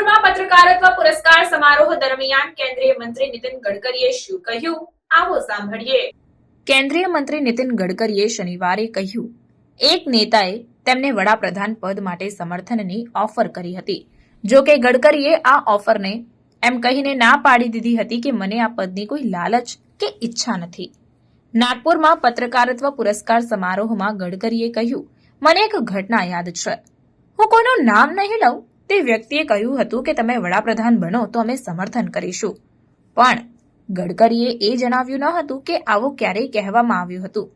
નાગપુરમાં પત્રકારત્વ પુરસ્કાર સમારોહ દરમિયાન કેન્દ્રીય મંત્રી નીતિન ગડકરીએ શું કહ્યું? આવો સાંભળીએ. કેન્દ્રીય મંત્રી નીતિન ગડકરીએ શનિવારે કહ્યું, એક નેતાએ તેમને વડાપ્રધાન પદ માટે સમર્થનની ઓફર કરી હતી. જો કે ગડકરીએ આ ઓફરને એમ કહીને ના પાડી દીધી હતી કે મને આ પદની કોઈ લાલચ કે ઈચ્છા નથી. નાગપુરમાં પત્રકારત્વ પુરસ્કાર સમારોહમાં ગડકરીએ કહ્યું, મને એક ઘટના યાદ છે. હું કોઈનું નામ નહીં લઉં? તે વ્યક્તિએ કહ્યું હતું કે તમે વડાપ્રધાન બનો તો અમે સમર્થન કરીશું. પણ ગડકરીએ એ જણાવ્યું ન હતું કે આવું ક્યારેય કહેવામાં આવ્યું હતું.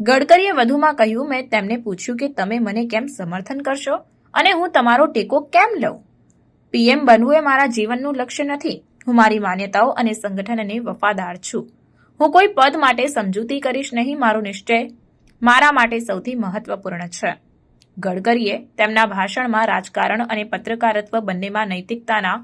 ગડકરીએ વધુમાં કહ્યું, મેં તેમને પૂછ્યું કે તમે મને કેમ સમર્થન કરશો અને હું તમારો ટેકો કેમ લઉં? પીએમ બનવું એ મારા જીવનનું લક્ષ્ય નથી. હું મારી માન્યતાઓ અને સંગઠનને વફાદાર છું. હું કોઈ પદ માટે સમજૂતી કરીશ નહીં. મારો નિશ્ચય મારા માટે સૌથી મહત્વપૂર્ણ છે. ગડકરીએ તેમના ભાષણમાં રાજકારણ અને પત્રકારત્વ બંનેમાં નૈતિકતાના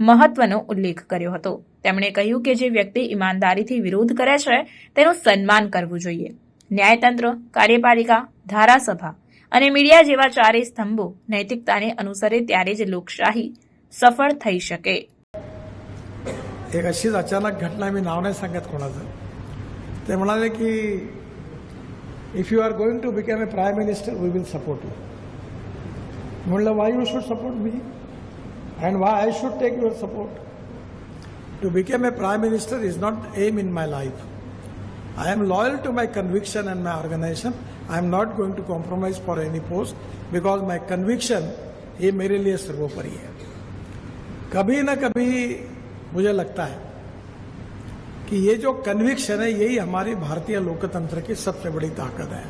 મહત્વનો ઉલ્લેખ કર્યો હતો તેમણે કહ્યું કે જે વ્યક્તિ ઈમાનદારીથી વિરોધ કરે છે તેનું સન્માન કરવું જોઈએ ન્યાયતંત્ર કાર્યપાલિકા ધારાસભા અને મીડિયા જેવા ચારેય સ્તંભો નૈતિકતાને અનુસરે ત્યારે જ લોકશાહી સફળ થઈ શકે एक अशीच अचानक घटना मी नाव नाही सांगत कोणाचं ते म्हणाले की If you are going to become a prime minister we will support you म्हणलं why you should support me and why I should take your support to become a prime minister is not aim in my life I am loyal to my conviction and my organization. I am not going to compromise for any post because my conviction ये मेरे लिए सर्वोपरि है कभी ना कभी मुझे लगता है कि ये जो कन्विक्शन है यही हमारी भारतीय लोकतंत्र की सबसे बड़ी ताकत है